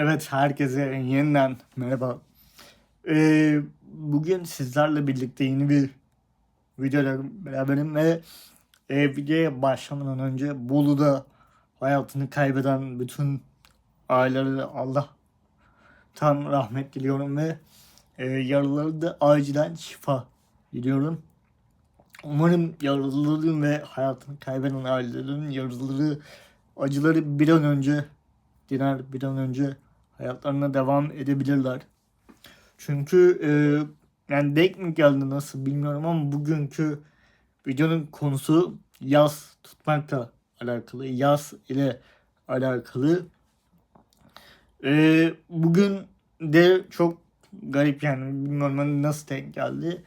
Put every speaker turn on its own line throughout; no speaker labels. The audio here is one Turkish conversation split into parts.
Evet herkese yeniden merhaba. Ee, bugün sizlerle birlikte yeni bir videoyla beraberim ve e, videoya başlamadan önce Bolu'da hayatını kaybeden bütün ailelere Allah tam rahmet diliyorum ve e, yaralıları da acilen şifa diliyorum. Umarım yaralıların ve hayatını kaybeden ailelerin yaralıları acıları bir an önce diner bir an önce hayatlarına devam edebilirler. Çünkü e, yani denk mi geldi nasıl bilmiyorum ama bugünkü videonun konusu yaz tutmakla alakalı. Yaz ile alakalı. E, bugün de çok garip yani bilmiyorum hani nasıl denk geldi.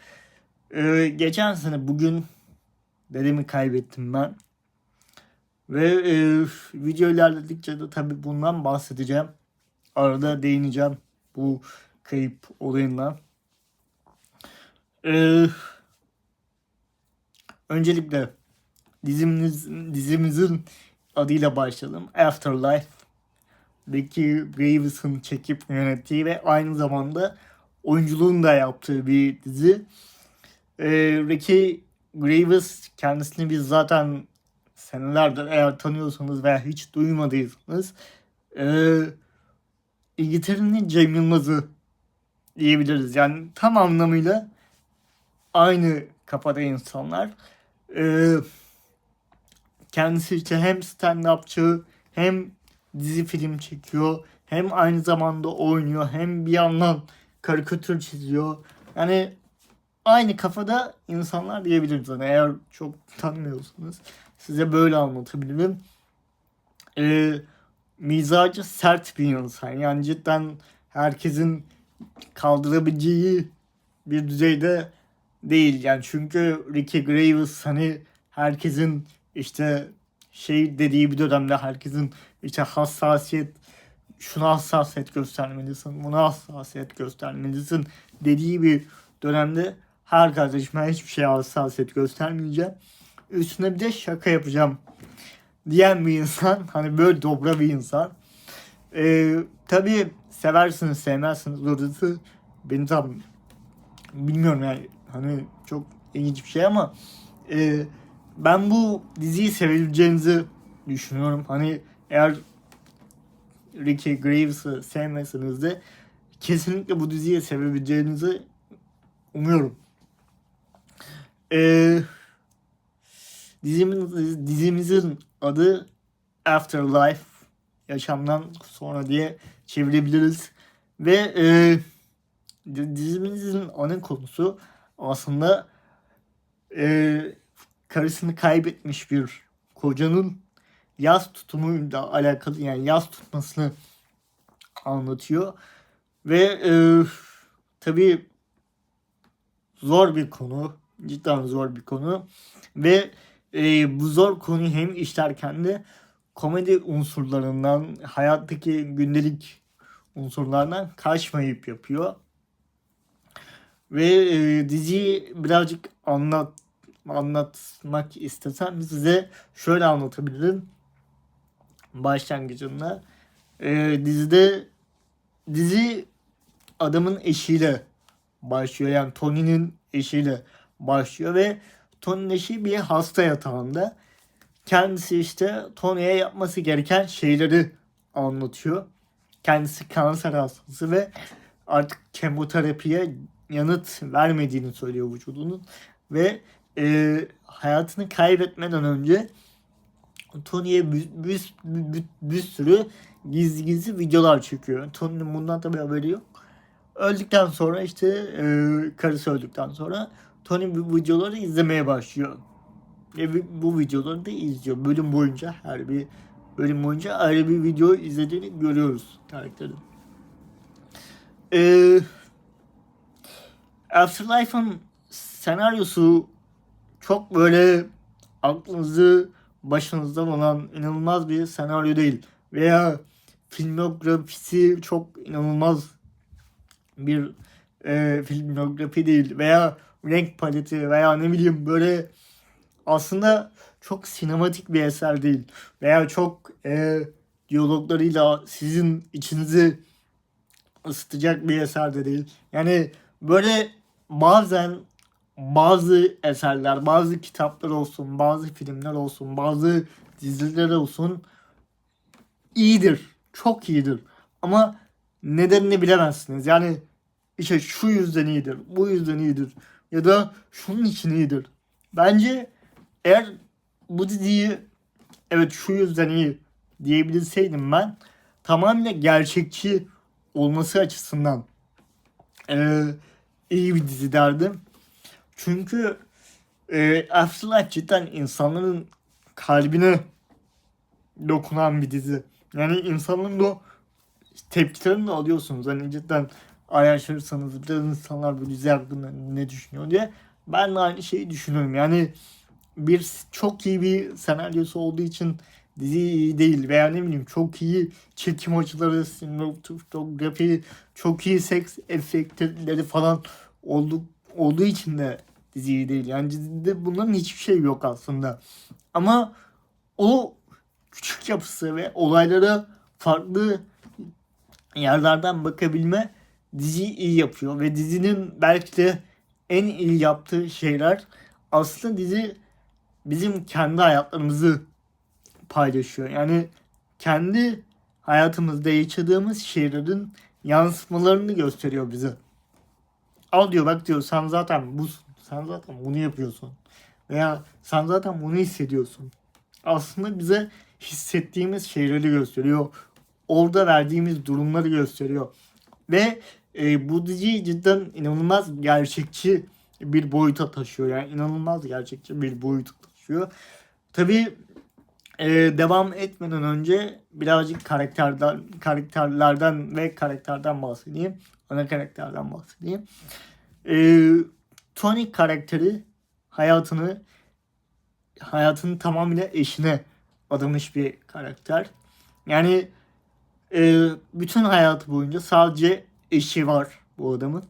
E, geçen sene bugün dedemi kaybettim ben. Ve e, video ilerledikçe de tabii bundan bahsedeceğim. Arada değineceğim bu kayıp olayından. E, öncelikle dizimiz, dizimizin adıyla başlayalım. Afterlife. Ricky Graves'ın çekip yönettiği ve aynı zamanda oyunculuğunu da yaptığı bir dizi. E, Ricky Graves kendisini biz zaten senelerdir eğer tanıyorsanız veya hiç duymadıysanız e, İngiltere'nin Cem Yılmaz'ı diyebiliriz. Yani tam anlamıyla aynı kafada insanlar. E, kendisi işte hem stand-upçı hem dizi film çekiyor hem aynı zamanda oynuyor hem bir yandan karikatür çiziyor. Yani aynı kafada insanlar diyebiliriz. Yani eğer çok tanımıyorsanız size böyle anlatabilirim. Ee, mizacı sert bir insan. Yani cidden herkesin kaldırabileceği bir düzeyde değil. Yani çünkü Ricky Graves hani herkesin işte şey dediği bir dönemde herkesin işte hassasiyet şuna hassasiyet göstermelisin, buna hassasiyet göstermelisin dediği bir dönemde her kardeşime hiçbir şeye hassasiyet göstermeyeceğim. Üstüne bir de şaka yapacağım diyen bir insan. Hani böyle dobra bir insan. Ee, tabii seversiniz sevmezsiniz orası beni tam bilmiyorum yani hani çok ilginç bir şey ama e, ben bu diziyi sevebileceğinizi düşünüyorum. Hani eğer Ricky Graves'ı sevmeseniz de kesinlikle bu diziyi sevebileceğinizi umuyorum. Ee, dizimiz, dizimizin adı Afterlife yaşamdan sonra diye çevirebiliriz. Ve e, dizimizin ana konusu aslında e, karısını kaybetmiş bir kocanın yaz tutumuyla alakalı yani yaz tutmasını anlatıyor. Ve e, tabii zor bir konu. Cidden zor bir konu. Ve e, bu zor konuyu hem işlerken de komedi unsurlarından, hayattaki gündelik unsurlardan kaçmayıp yapıyor. Ve e, diziyi birazcık anlat anlatmak istesem size şöyle anlatabilirim. Başlangıcında e, dizide dizi adamın eşiyle başlıyor. Yani Tony'nin eşiyle başlıyor ve Tony'nin eşi bir hasta yatağında. Kendisi işte Tony'ye yapması gereken şeyleri anlatıyor. Kendisi kanser hastası ve artık kemoterapiye yanıt vermediğini söylüyor vücudunun. Ve e, hayatını kaybetmeden önce Tony'ye bir, bir, bir, bir sürü gizli gizli videolar çekiyor. Tony'nin bundan tabii haberi yok. Öldükten sonra işte e, karısı öldükten sonra Tony bu videoları izlemeye başlıyor. Ve bu videoları da izliyor. Bölüm boyunca her bir bölüm boyunca ayrı bir video izlediğini görüyoruz karakterin. Ee, Afterlife'ın senaryosu çok böyle aklınızı başınızdan olan inanılmaz bir senaryo değil. Veya filmografisi çok inanılmaz bir e, filmografi değil. Veya renk paleti veya ne bileyim böyle aslında çok sinematik bir eser değil. Veya çok e, diyaloglarıyla sizin içinizi ısıtacak bir eser de değil. Yani böyle bazen bazı eserler, bazı kitaplar olsun, bazı filmler olsun, bazı diziler olsun iyidir. Çok iyidir. Ama nedenini bilemezsiniz. Yani işte şu yüzden iyidir, bu yüzden iyidir ya da şunun için iyidir. Bence eğer bu diziyi evet şu yüzden iyi diyebilseydim ben tamamıyla gerçekçi olması açısından eee, iyi bir dizi derdim. Çünkü eee Afterlife cidden insanların kalbine dokunan bir dizi. Yani insanların o tepkilerini de alıyorsunuz. Hani cidden araştırırsanız biraz insanlar bu dizi hakkında ne düşünüyor diye. Ben de aynı şeyi düşünüyorum. Yani bir çok iyi bir senaryosu olduğu için dizi iyi değil veya ne bileyim çok iyi çekim açıları, sinematografi, çok iyi seks efektleri falan olduğu, olduğu için de dizi iyi değil. Yani dizide bunların hiçbir şey yok aslında. Ama o küçük yapısı ve olaylara farklı yerlerden bakabilme diziyi iyi yapıyor ve dizinin belki de en iyi yaptığı şeyler aslında dizi bizim kendi hayatlarımızı paylaşıyor. Yani kendi hayatımızda yaşadığımız şeylerin yansımalarını gösteriyor bize. Al diyor bak diyor sen zaten bu sen zaten bunu yapıyorsun. Veya sen zaten bunu hissediyorsun. Aslında bize hissettiğimiz şeyleri gösteriyor. Orada verdiğimiz durumları gösteriyor. Ve e, bu dizi cidden inanılmaz gerçekçi bir boyuta taşıyor. Yani inanılmaz gerçekçi bir boyuta taşıyor. Tabii e, devam etmeden önce birazcık karakterden, karakterlerden ve karakterden bahsedeyim. Ana karakterden bahsedeyim. E, Tony karakteri hayatını hayatını tamamıyla eşine adamış bir karakter. Yani e, bütün hayatı boyunca sadece eşi var bu adamın.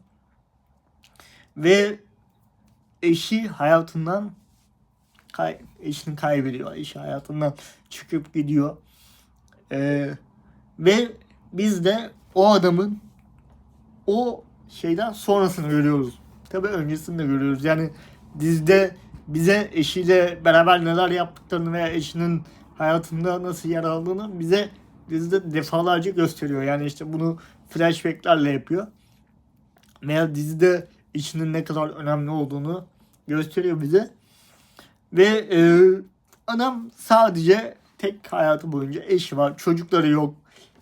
Ve eşi hayatından kay, eşini kaybediyor. Eşi hayatından çıkıp gidiyor. E, ve biz de o adamın o şeyden sonrasını görüyoruz. Tabi öncesini de görüyoruz. Yani dizide bize eşiyle beraber neler yaptıklarını veya eşinin hayatında nasıl yer aldığını bize dizide defalarca gösteriyor. Yani işte bunu flashbacklerle yapıyor. Veya dizide işinin ne kadar önemli olduğunu gösteriyor bize. Ve e, adam sadece tek hayatı boyunca eşi var, çocukları yok,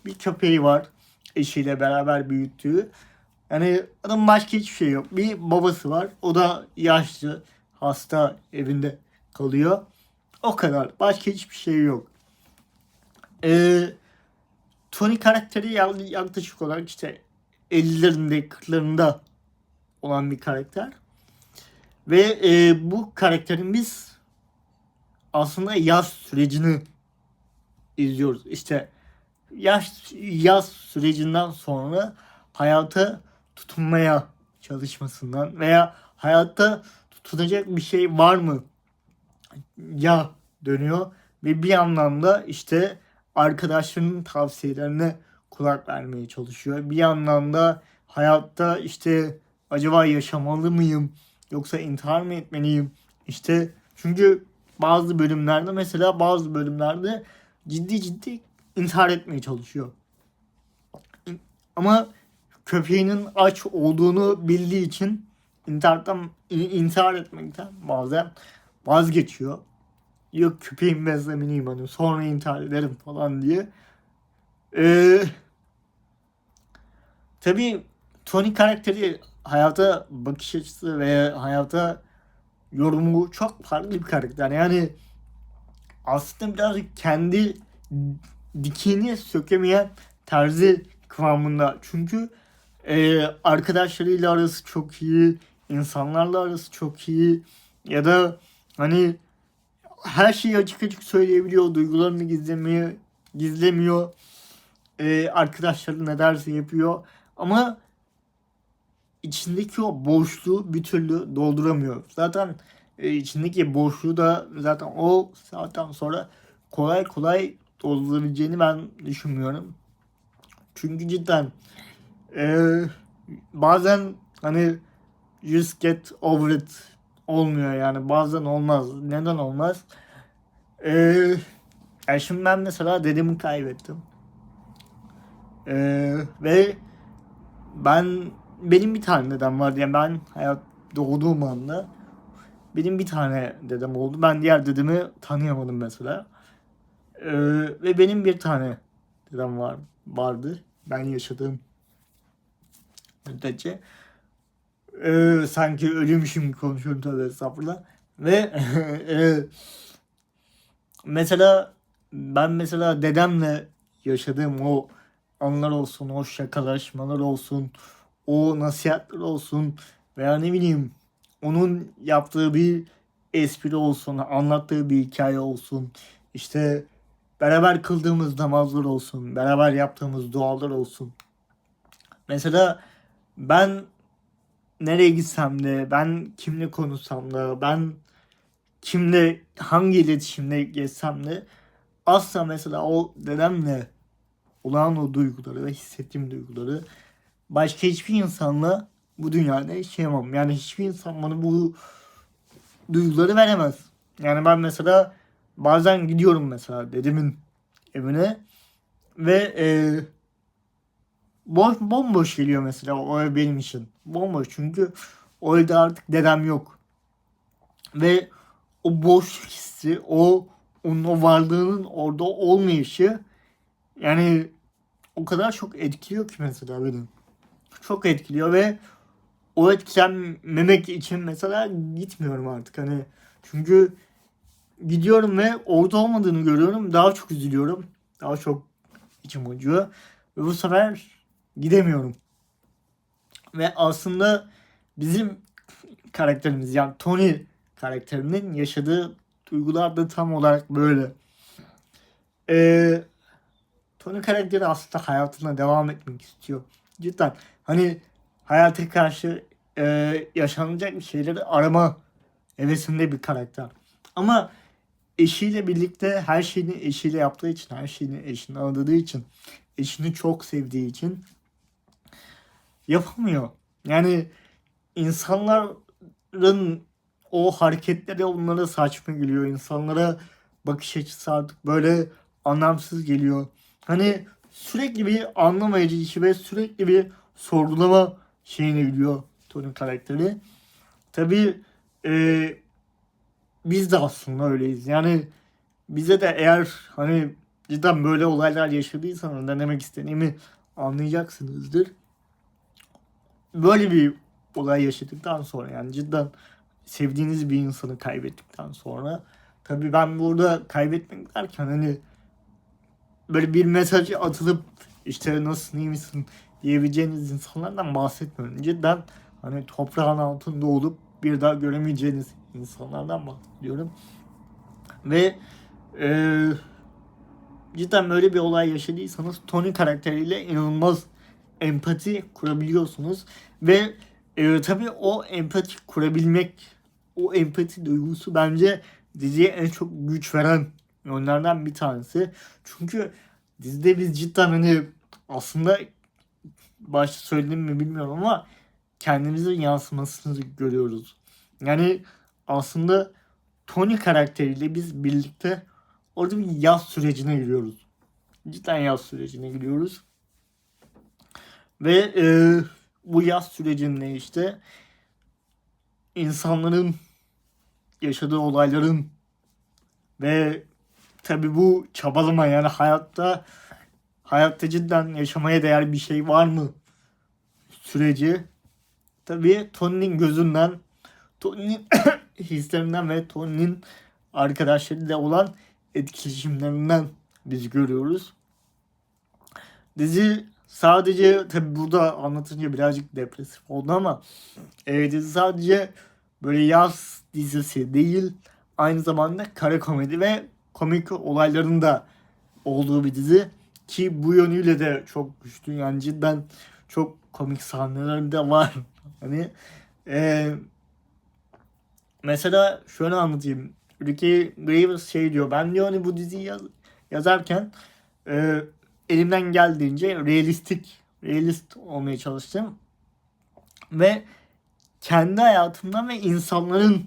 bir köpeği var eşiyle beraber büyüttüğü. Yani adam başka hiçbir şey yok. Bir babası var. O da yaşlı, hasta evinde kalıyor. O kadar. Başka hiçbir şey yok. Ee, Tony karakteri yaklaşık olarak işte 50'lerinde 40'larında olan bir karakter. Ve e, bu karakterin biz aslında yaz sürecini izliyoruz. İşte yaş yaz sürecinden sonra hayata tutunmaya çalışmasından veya hayatta tutunacak bir şey var mı ya dönüyor ve bir anlamda işte arkadaşlarının tavsiyelerine kulak vermeye çalışıyor. Bir yandan da hayatta işte acaba yaşamalı mıyım yoksa intihar mı etmeliyim? İşte çünkü bazı bölümlerde mesela bazı bölümlerde ciddi ciddi intihar etmeye çalışıyor. Ama köpeğinin aç olduğunu bildiği için intihardan intihar etmekten bazen vazgeçiyor. Yok köpeğin beslemeliyim hani sonra intihar ederim falan diye. Ee, tabii Tony karakteri hayata bakış açısı ve hayata yorumu çok farklı bir karakter. Yani aslında birazcık kendi dikini sökemeyen terzi kıvamında. Çünkü e, arkadaşlarıyla arası çok iyi, insanlarla arası çok iyi ya da hani her şeyi açık açık söyleyebiliyor, duygularını gizlemiyor, gizlemiyor. E, arkadaşları ne derse yapıyor ama içindeki o boşluğu bir türlü dolduramıyor. Zaten e, içindeki boşluğu da zaten o saatten sonra kolay kolay doldurabileceğini ben düşünmüyorum. Çünkü cidden eee, bazen hani just get over it olmuyor yani bazen olmaz. Neden olmaz? Eee ya şimdi ben mesela dedemi kaybettim. Eee, ve ben benim bir tane dedem vardı. Yani ben hayat doğduğum anda benim bir tane dedem oldu. Ben diğer dedemi tanıyamadım mesela. Ee, ve benim bir tane dedem var vardı. Ben yaşadığım müddetçe. Ee, sanki ölüymüşüm gibi konuşuyorum tabii estağfurullah. Ve e, mesela ben mesela dedemle yaşadığım o anlar olsun, o şakalaşmalar olsun, o nasihatler olsun veya ne bileyim onun yaptığı bir espri olsun, anlattığı bir hikaye olsun, işte beraber kıldığımız namazlar olsun, beraber yaptığımız dualar olsun. Mesela ben nereye gitsem de, ben kimle konuşsam da, ben kimle hangi iletişimde geçsem de asla mesela o dedemle olan o duyguları ve hissettiğim duyguları başka hiçbir insanla bu dünyada yaşayamam. Yani hiçbir insan bana bu duyguları veremez. Yani ben mesela bazen gidiyorum mesela dedemin evine ve e, boş bomboş geliyor mesela o ev benim için. Bomboş çünkü o evde artık dedem yok. Ve o boşluk hissi, o onun o varlığının orada olmayışı yani o kadar çok etkiliyor ki mesela beni. Çok etkiliyor ve o etkilenmemek için mesela gitmiyorum artık hani. Çünkü gidiyorum ve orada olmadığını görüyorum. Daha çok üzülüyorum. Daha çok içim acıyor. Ve bu sefer gidemiyorum. Ve aslında bizim karakterimiz yani Tony karakterinin yaşadığı duygular da tam olarak böyle. Ee, Tony karakteri aslında hayatına devam etmek istiyor. Cidden hani hayata karşı e, yaşanacak bir şeyleri arama hevesinde bir karakter. Ama eşiyle birlikte her şeyini eşiyle yaptığı için, her şeyini eşine adadığı için, eşini çok sevdiği için yapamıyor. Yani insanların o hareketleri onlara saçma geliyor. İnsanlara bakış açısı artık böyle anlamsız geliyor. Hani sürekli bir anlamayıcı işi ve sürekli bir sorgulama şeyine gidiyor Tony karakteri. Tabi e, biz de aslında öyleyiz. Yani bize de eğer hani cidden böyle olaylar yaşadıysanız ne demek istediğimi anlayacaksınızdır. Böyle bir olay yaşadıktan sonra yani cidden sevdiğiniz bir insanı kaybettikten sonra tabi ben burada kaybetmek derken hani böyle bir mesaj atılıp işte nasılsın iyi misin diyebileceğiniz insanlardan bahsetmiyorum. Cidden hani toprağın altında olup bir daha göremeyeceğiniz insanlardan bahsediyorum. Ve e, cidden böyle bir olay yaşadıysanız Tony karakteriyle inanılmaz empati kurabiliyorsunuz. Ve e, tabii o empati kurabilmek, o empati duygusu bence diziye en çok güç veren yönlerden bir tanesi. Çünkü dizide biz cidden hani aslında başta söyledim mi bilmiyorum ama kendimizin yansımasını görüyoruz. Yani aslında Tony karakteriyle biz birlikte orada bir yaz sürecine giriyoruz. Cidden yaz sürecine giriyoruz. Ve e, bu yaz sürecinde işte insanların yaşadığı olayların ve tabi bu çabalama yani hayatta hayatta cidden yaşamaya değer bir şey var mı süreci tabi Tony'nin gözünden Tony'nin hislerinden ve Tony'nin arkadaşlarıyla olan etkileşimlerinden biz görüyoruz. Dizi sadece tabi burada anlatınca birazcık depresif oldu ama e, sadece böyle yaz dizisi değil aynı zamanda kara komedi ve komik olayların da olduğu bir dizi ki bu yönüyle de çok güçlü yani cidden çok komik sahneler de var. Hani e, mesela şöyle anlatayım. Ricky Graves şey diyor. Ben diyor hani bu diziyi yaz, yazarken e, elimden geldiğince realistik, realist olmaya çalıştım. Ve kendi hayatımdan ve insanların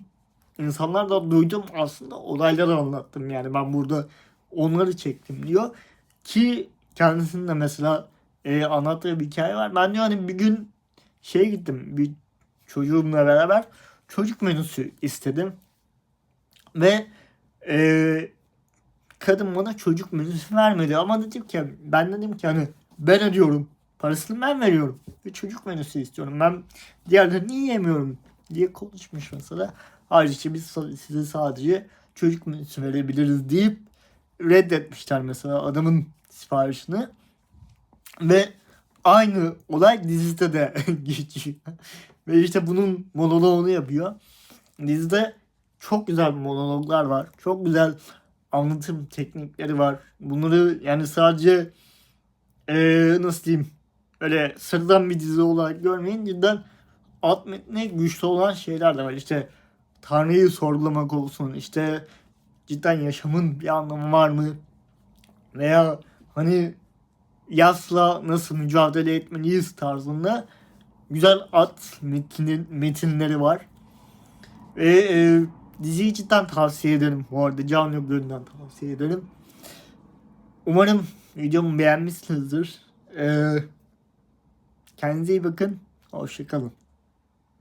insanlardan duyduğum aslında olayları anlattım. Yani ben burada onları çektim diyor. Ki kendisinin de mesela e, anlattığı bir hikaye var. Ben diyor hani bir gün şeye gittim. Bir çocuğumla beraber çocuk menüsü istedim. Ve e, kadın bana çocuk menüsü vermedi. Ama dedim ki ben dedim ki hani ben ödüyorum. Parasını ben veriyorum. Bir çocuk menüsü istiyorum. Ben diğerlerini yiyemiyorum diye konuşmuş mesela. Ayrıca biz size sadece çocuk menüsü verebiliriz deyip reddetmişler mesela adamın siparişini. Ve aynı olay dizide de geçiyor. Ve işte bunun monoloğunu yapıyor. Dizide çok güzel monologlar var. Çok güzel anlatım teknikleri var. Bunları yani sadece eee, nasıl diyeyim öyle sıradan bir dizi olarak görmeyin. Cidden alt metni güçlü olan şeyler de var. İşte Tanrı'yı sorgulamak olsun. İşte cidden yaşamın bir anlamı var mı? Veya hani yasla nasıl mücadele etmeliyiz tarzında güzel at metin, metinleri var. Ve e, diziyi cidden tavsiye ederim. Bu arada canlı gönülden tavsiye ederim. Umarım videomu beğenmişsinizdir. E, kendinize iyi bakın. Hoşçakalın.